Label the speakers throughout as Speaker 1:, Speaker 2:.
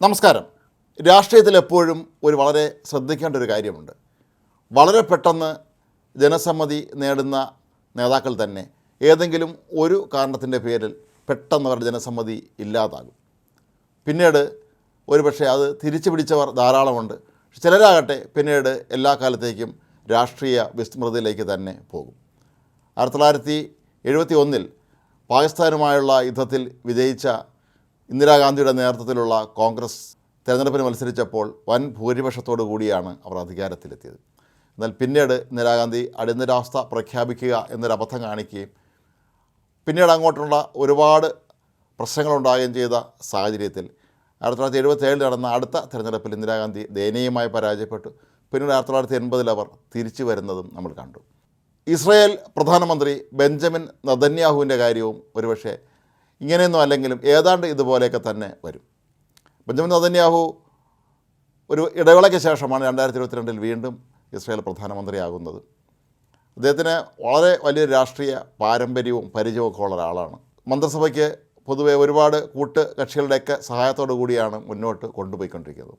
Speaker 1: നമസ്കാരം. രാഷ്ട്രീയത്തിൽ എപ്പോഴും ഒരു വളരെ ശ്രദ്ധിക്കേണ്ട ഒരു കാര്യമുണ്ട്. വളരെ പെട്ടെന്ന് ജനസമ്മതി നേടുന്ന നേതാക്കൾ തന്നെ ഏതെങ്കിലും ഒരു കാരണത്തിന്റെ പേരിൽ പെട്ടെന്ന് അവരുടെ ജനസമ്മതി ഇല്ലാതാകും. പിന്നീട് ഒരുപക്ഷെ അത് തിരിച്ചു പിടിച്ചവർ ധാരാളമുണ്ട്. ചിലരാകട്ടെ പിന്നീട് എല്ലാ കാലത്തേക്കും രാഷ്ട്രീയ വിസ്മൃതിയിലേക്ക് തന്നെ പോകും. ആയിരത്തി തൊള്ളായിരത്തി എഴുപത്തി ഒന്നിൽ പാകിസ്ഥാനുമായുള്ള യുദ്ധത്തിൽ വിജയിച്ച ഇന്ദിരാഗാന്ധിയുടെ നേതൃത്വത്തിലുള്ള കോൺഗ്രസ് തെരഞ്ഞെടുപ്പിന് മത്സരിച്ചപ്പോൾ വൻ ഭൂരിപക്ഷത്തോടു കൂടിയാണ് അവർ അധികാരത്തിലെത്തിയത്. എന്നാൽ പിന്നീട് ഇന്ദിരാഗാന്ധി അടിയന്തരാവസ്ഥ പ്രഖ്യാപിക്കുക എന്നൊരു അബദ്ധം കാണിക്കുകയും പിന്നീട് അങ്ങോട്ടുള്ള ഒരുപാട് പ്രശ്നങ്ങളുണ്ടാകുകയും ചെയ്ത സാഹചര്യത്തിൽ ആയിരത്തി തൊള്ളായിരത്തി എഴുപത്തി ഏഴിൽ നടന്ന അടുത്ത തെരഞ്ഞെടുപ്പിൽ ഇന്ദിരാഗാന്ധി ദയനീയമായി പരാജയപ്പെട്ടു. പിന്നീട് ആയിരത്തി തൊള്ളായിരത്തി എൺപതിൽ അവർ തിരിച്ചു വരുന്നതും നമ്മൾ കണ്ടു. ഇസ്രയേൽ പ്രധാനമന്ത്രി ബെഞ്ചമിൻ നദന്യാഹുവിന്റെ കാര്യവും ഒരുപക്ഷെ ഇങ്ങനെയൊന്നും അല്ലെങ്കിലും ഏതാണ്ട് ഇതുപോലെയൊക്കെ തന്നെ വരും. ബെഞ്ചമിൻ നദന്യാഹു ഒരു ഇടവേളയ്ക്ക് ശേഷമാണ് രണ്ടായിരത്തി ഇരുപത്തിരണ്ടിൽ വീണ്ടും ഇസ്രയേൽ പ്രധാനമന്ത്രിയാകുന്നത്. അദ്ദേഹത്തിന് വളരെ വലിയൊരു രാഷ്ട്രീയ പാരമ്പര്യവും പരിചയവും ഒക്കെ ഉള്ള ഒരാളാണ്. മന്ത്രിസഭയ്ക്ക് പൊതുവെ ഒരുപാട് കൂട്ട് കക്ഷികളുടെയൊക്കെ സഹായത്തോടു കൂടിയാണ് മുന്നോട്ട് കൊണ്ടുപോയിക്കൊണ്ടിരിക്കുന്നത്.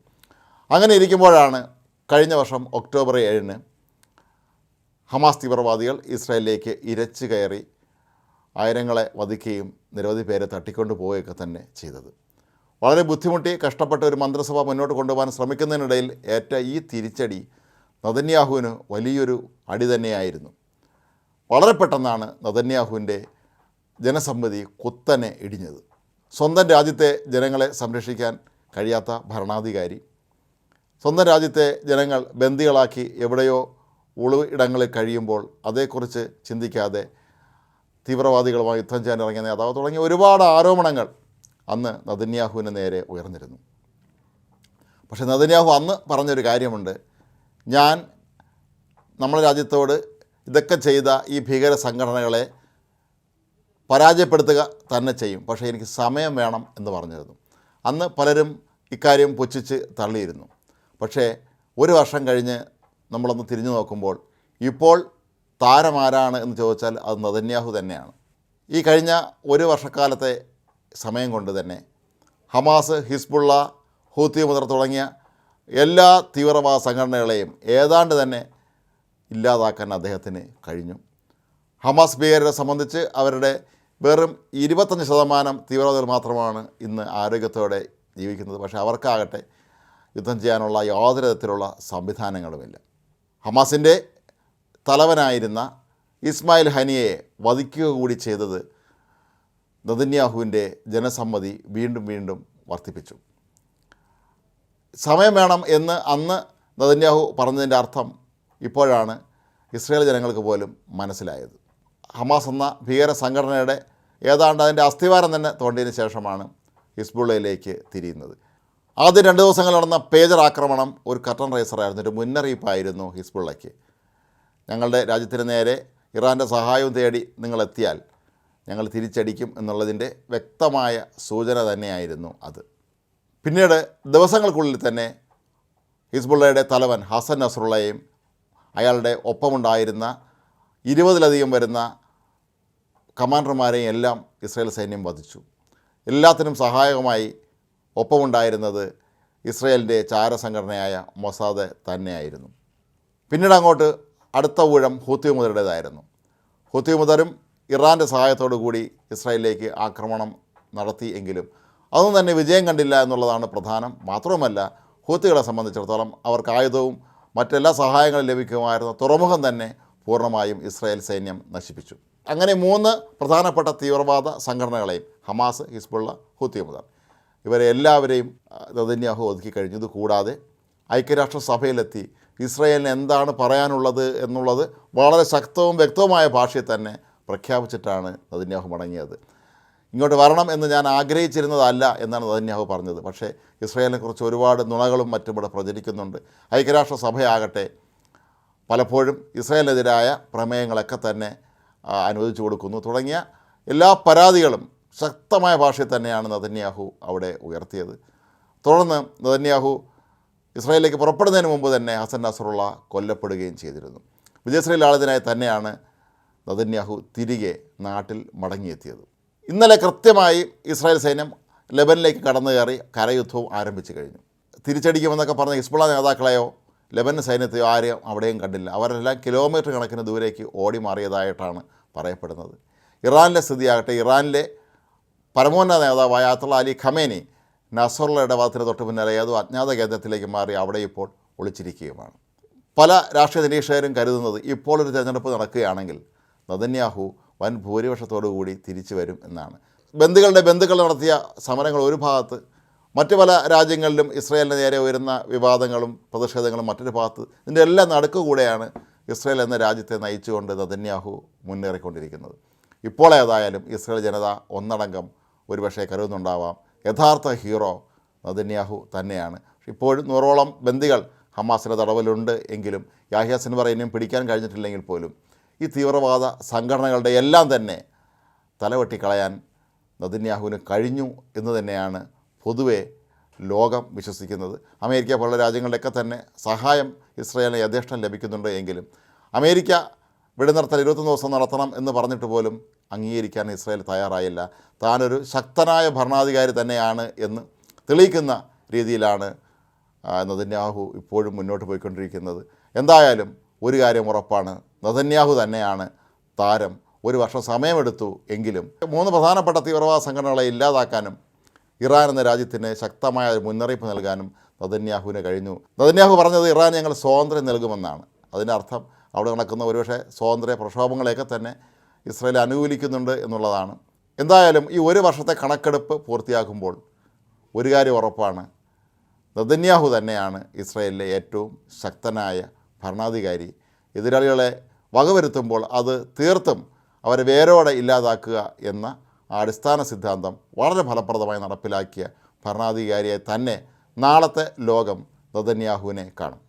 Speaker 1: അങ്ങനെ ഇരിക്കുമ്പോഴാണ് കഴിഞ്ഞ വർഷം ഒക്ടോബർ ഏഴിന് ഹമാസ് തീവ്രവാദികൾ ഇസ്രായേലിലേക്ക് ഇരച്ചു കയറി ആയിരങ്ങളെ വധിക്കുകയും നിരവധി പേരെ തട്ടിക്കൊണ്ടു പോവുകയൊക്കെ തന്നെ ചെയ്തത്. വളരെ ബുദ്ധിമുട്ടി കഷ്ടപ്പെട്ട ഒരു മന്ത്രിസഭ മുന്നോട്ട് കൊണ്ടുപോകാൻ ശ്രമിക്കുന്നതിനിടയിൽ ഏറ്റ ഈ തിരിച്ചടി നദന്യാഹുവിന് വലിയൊരു അടി തന്നെയായിരുന്നു. വളരെ പെട്ടെന്നാണ് നദന്യാഹുവിന്റെ ജനസമ്മതി കുത്തനെ ഇടിഞ്ഞത്. സ്വന്തം രാജ്യത്തെ ജനങ്ങളെ സംരക്ഷിക്കാൻ കഴിയാത്ത ഭരണാധികാരി സ്വന്തം രാജ്യത്തെ ജനങ്ങൾ ബന്ദികളാക്കി എവിടെയോ ഒളിവ് ഇടങ്ങളിൽ കഴിയുമ്പോൾ അതേക്കുറിച്ച് ചിന്തിക്കാതെ തീവ്രവാദികളുമായി യുദ്ധം ചെയ്യാൻ ഇറങ്ങിയ നേതാവ് തുടങ്ങിയ ഒരുപാട് ആരോപണങ്ങൾ അന്ന് നദന്യാഹുവിന് നേരെ ഉയർന്നിരുന്നു. പക്ഷെ നദന്യാഹു അന്ന് പറഞ്ഞൊരു കാര്യമുണ്ട്. ഞാൻ നമ്മുടെ രാജ്യത്തോട് ഇതൊക്കെ ചെയ്ത ഈ ഭീകര സംഘടനകളെ പരാജയപ്പെടുത്തുക തന്നെ ചെയ്യും. പക്ഷേ എനിക്ക് സമയം വേണം എന്ന് പറഞ്ഞിരുന്നു. അന്ന് പലരും ഇക്കാര്യം പുച്ഛിച്ച് തള്ളിയിരുന്നു. പക്ഷേ ഒരു വർഷം കഴിഞ്ഞ് നമ്മളൊന്ന് തിരിഞ്ഞു നോക്കുമ്പോൾ ഇപ്പോൾ താരമാരാണ് എന്ന് ചോദിച്ചാൽ അത് നദന്യാഹു തന്നെയാണ്. ഈ കഴിഞ്ഞ ഒരു വർഷക്കാലത്തെ സമയം കൊണ്ട് തന്നെ ഹമാസ് ഹിസ്ബുള്ള ഹൂത്തി മുതൽ തുടങ്ങിയ എല്ലാ തീവ്രവാദ സംഘടനകളെയും ഏതാണ്ട് തന്നെ ഇല്ലാതാക്കാൻ അദ്ദേഹത്തിന് കഴിഞ്ഞു. ഹമാസ് ഭീകരരെ സംബന്ധിച്ച് അവരുടെ വെറും ഇരുപത്തഞ്ച് ശതമാനം തീവ്രവാദികൾ മാത്രമാണ് ഇന്ന് ആരോഗ്യത്തോടെ ജീവിക്കുന്നത്. പക്ഷേ അവർക്കാകട്ടെ യുദ്ധം ചെയ്യാനുള്ള യാതൊരു തരത്തിലുള്ള സംവിധാനങ്ങളുമില്ല. ഹമാസിന്റെ തലവനായിരുന്ന ഇസ്മായിൽ ഹനിയെ വധിക്കുക കൂടി ചെയ്തത് നദന്യാഹുവിന്റെ ജനസമ്മതി വീണ്ടും വീണ്ടും വർദ്ധിപ്പിച്ചു. സമയം വേണം എന്ന് അന്ന് നദന്യാഹു പറഞ്ഞതിന്റെ അർത്ഥം ഇപ്പോഴാണ് ഇസ്രയേൽ ജനങ്ങൾക്ക് പോലും മനസ്സിലായത്. ഹമാസ് എന്ന ഭീകര സംഘടനയുടെ ഏതാണ്ട് അതിന്റെ അസ്ഥിവാരം തന്നെ തോണ്ടിയതിന് ശേഷമാണ് ഹിസ്ബുള്ളയിലേക്ക് തിരിയുന്നത്. ആദ്യം രണ്ട് ദിവസങ്ങൾ നടന്ന പേജർ ആക്രമണം ഒരു കട്ടൺ റൈസറായിരുന്നു. ഒരു മുന്നറിയിപ്പായിരുന്നു ഹിസ്ബുള്ളയ്ക്ക്. ഞങ്ങളുടെ രാജ്യത്തിന് നേരെ ഇറാന്റെ സഹായവും തേടി നിങ്ങളെത്തിയാൽ ഞങ്ങൾ തിരിച്ചടിക്കും എന്നുള്ളതിന്റെ വ്യക്തമായ സൂചന തന്നെയായിരുന്നു അത്. പിന്നീട് ദിവസങ്ങൾക്കുള്ളിൽ തന്നെ ഹിസ്ബുള്ളയുടെ തലവൻ ഹസൻ നസറുള്ളയും അയാളുടെ ഒപ്പമുണ്ടായിരുന്ന ഇരുപതിലധികം വരുന്ന കമാൻഡർമാരെയും എല്ലാം ഇസ്രയേൽ സൈന്യം വധിച്ചു. എല്ലാത്തിനും സഹായകമായി ഒപ്പമുണ്ടായിരുന്നത് ഇസ്രയേലിന്റെ ചാരസംഘടനയായ മൊസാദ് തന്നെയായിരുന്നു. പിന്നീട് അങ്ങോട്ട് അടുത്ത ഊഴം ഹൂത്തി മുതലുടേതായിരുന്നു ഹൂത്തി മുതലും ഇറാന്റെ സഹായത്തോടു കൂടി ഇസ്രായേലിലേക്ക് ആക്രമണം നടത്തി എങ്കിലും അതൊന്നും തന്നെ വിജയം കണ്ടില്ല എന്നുള്ളതാണ് പ്രധാനം. മാത്രവുമല്ല ഹൂത്തികളെ സംബന്ധിച്ചിടത്തോളം അവർക്ക് ആയുധവും മറ്റെല്ലാ സഹായങ്ങളും ലഭിക്കുമായിരുന്ന തുറമുഖം തന്നെ പൂർണമായും ഇസ്രായേൽ സൈന്യം നശിപ്പിച്ചു. അങ്ങനെ മൂന്ന് പ്രധാനപ്പെട്ട തീവ്രവാദ സംഘടനകളെയും ഹമാസ് ഹിസ്ബുള്ള ഹൂത്തി മുതൽ ഇവരെ എല്ലാവരെയും നദന്യാഹു ഒതുക്കി കഴിഞ്ഞു. കൂടാതെ ഐക്യരാഷ്ട്രസഭയിലെത്തി. ഇസ്രയേലിന് എന്താണ് പറയാനുള്ളത് എന്നുള്ളത് വളരെ ശക്തവും വ്യക്തവുമായ ഭാഷയിൽ തന്നെ പ്രഖ്യാപിച്ചിട്ടാണ് നദന്യാഹു മടങ്ങിയത്. ഇങ്ങോട്ട് വരണം എന്ന് ഞാൻ ആഗ്രഹിച്ചിരുന്നതല്ല എന്നാണ് നദന്യാഹു പറഞ്ഞത്. പക്ഷേ ഇസ്രയേലിനെക്കുറിച്ച് ഒരുപാട് നുണകളും മറ്റും ഇവിടെ പ്രചരിക്കുന്നുണ്ട്. ഐക്യരാഷ്ട്രസഭയാകട്ടെ പലപ്പോഴും ഇസ്രയേലിനെതിരായ പ്രമേയങ്ങളൊക്കെ തന്നെ അനുവദിച്ചു കൊടുക്കുന്നു. തുടങ്ങിയ എല്ലാ പരാതികളും ശക്തമായ ഭാഷയിൽ തന്നെയാണ് നദന്യാഹു അവിടെ ഉയർത്തിയത്. തുടർന്ന് നദന്യാഹു ഇസ്രായേലിലേക്ക് പുറപ്പെടുന്നതിന് മുമ്പ് തന്നെ ഹസൻ നസറുള്ള കൊല്ലപ്പെടുകയും ചെയ്തിരുന്നു. വിജയശ്രീലാളിതനായി തന്നെയാണ് നദന്യാഹു തിരികെ നാട്ടിൽ മടങ്ങിയെത്തിയത്. ഇന്നലെ കൃത്യമായി ഇസ്രായേൽ സൈന്യം ലെബനിലേക്ക് കടന്നു കയറി കരയുദ്ധവും ആരംഭിച്ചു കഴിഞ്ഞു. തിരിച്ചടിക്കുമെന്നൊക്കെ പറഞ്ഞ ഹിസ്ബുള നേതാക്കളെയോ ലെബൻ സൈന്യത്തെയോ ആരെയും അവിടെയും കണ്ടില്ല. അവരെല്ലാം കിലോമീറ്റർ കണക്കിന് ദൂരേക്ക് ഓടി മാറിയതായിട്ടാണ് പറയപ്പെടുന്നത്. ഇറാനിലെ സ്ഥിതിയാകട്ടെ ഇറാനിലെ പരമോന്നത നേതാവായ അത്തുള്ള അലി ഖമേനി നസറുള്ള ഇടപാതത്തിന് തൊട്ട് പിന്നാലെ ഏതോ അജ്ഞാത കേന്ദ്രത്തിലേക്ക് മാറി അവിടെ ഇപ്പോൾ ഒളിച്ചിരിക്കുകയുമാണ്. പല രാഷ്ട്രീയ നിരീക്ഷകരും കരുതുന്നത് ഇപ്പോൾ ഒരു തെരഞ്ഞെടുപ്പ് നടക്കുകയാണെങ്കിൽ നദന്യാഹു വൻ ഭൂരിപക്ഷത്തോടു കൂടി തിരിച്ചു വരും എന്നാണ്. ബന്ധുക്കളുടെ ബന്ധുക്കൾ നടത്തിയ സമരങ്ങൾ ഒരു ഭാഗത്ത് മറ്റു പല രാജ്യങ്ങളിലും ഇസ്രയേലിന് നേരെ ഉയരുന്ന വിവാദങ്ങളും പ്രതിഷേധങ്ങളും മറ്റൊരു ഭാഗത്ത് ഇതിന്റെ എല്ലാം നടുക്കുകൂടെയാണ് ഇസ്രയേൽ എന്ന രാജ്യത്തെ നയിച്ചുകൊണ്ട് നദന്യാഹു മുന്നേറിക്കൊണ്ടിരിക്കുന്നത്. ഇപ്പോൾ ഏതായാലും ഇസ്രയേൽ ജനത ഒന്നടങ്കം ഒരുപക്ഷെ കരുതുന്നുണ്ടാവാം. യഥാർത്ഥ ഹീറോ നദന്യാഹു തന്നെയാണ്. ഇപ്പോഴും നൂറോളം ബന്ദികൾ ഹമാസിന്റെ തടവിലുണ്ട് എങ്കിലും യാഹിയ സിൻവറേനെയും പിടിക്കാൻ കഴിഞ്ഞിട്ടില്ലെങ്കിൽ പോലും ഈ തീവ്രവാദ സംഘടനകളുടെ എല്ലാം തന്നെ തലവെട്ടിക്കളയാൻ നദന്യാഹുവിന് കഴിഞ്ഞു എന്ന് തന്നെയാണ് പൊതുവെ ലോകം വിശ്വസിക്കുന്നത്. അമേരിക്ക പോലുള്ള രാജ്യങ്ങളുടെയൊക്കെ തന്നെ സഹായം ഇസ്രയേലിന് യഥേഷ്ടം ലഭിക്കുന്നുണ്ട് എങ്കിലും അമേരിക്ക വെടിനിർത്തൽ ഇരുപത്തൊന്ന് ദിവസം നടത്തണം എന്ന് പറഞ്ഞിട്ട് പോലും അംഗീകരിക്കാൻ ഇസ്രായേൽ തയ്യാറായില്ല. താനൊരു ശക്തനായ ഭരണാധികാരി തന്നെയാണ് എന്ന് തെളിയിക്കുന്ന രീതിയിലാണ് നദന്യാഹു ഇപ്പോഴും മുന്നോട്ട് പോയിക്കൊണ്ടിരിക്കുന്നത്. എന്തായാലും ഒരു കാര്യം ഉറപ്പാണ്. നദന്യാഹു തന്നെയാണ് താരം. ഒരു വർഷം സമയമെടുത്തു എങ്കിലും മൂന്ന് പ്രധാനപ്പെട്ട തീവ്രവാദ സംഘടനകളെ ഇല്ലാതാക്കാനും ഇറാൻ എന്ന രാജ്യത്തിന് ശക്തമായ ഒരു മുന്നറിയിപ്പ് നൽകാനും നദന്യാഹുവിന് കഴിഞ്ഞു. നദന്യാഹു പറഞ്ഞത് ഇറാൻ ഞങ്ങൾ സ്വാതന്ത്ര്യം നൽകുമെന്നാണ്. അതിന്റെ അർത്ഥം അവിടെ നടക്കുന്ന ഒരുപക്ഷെ സ്വാതന്ത്ര്യ പ്രക്ഷോഭങ്ങളെയൊക്കെ തന്നെ ഇസ്രായേൽ അനുകൂലിക്കുന്നുണ്ട് എന്നുള്ളതാണ്. എന്തായാലും ഈ ഒരു വർഷത്തെ കണക്കെടുപ്പ് പൂർത്തിയാക്കുമ്പോൾ ഒരു കാര്യം ഉറപ്പാണ്. നദന്യാഹു തന്നെയാണ് ഇസ്രായേലിലെ ഏറ്റവും ശക്തനായ ഭരണാധികാരി. എതിരാളികളെ വകവരുത്തുമ്പോൾ അത് തീർത്തും അവരെ വേരോടെ ഇല്ലാതാക്കുക എന്ന അടിസ്ഥാന സിദ്ധാന്തം വളരെ ഫലപ്രദമായി നടപ്പിലാക്കിയ ഭരണാധികാരിയെ തന്നെ നാളത്തെ ലോകം നദന്യാഹുവിനെ കാണും.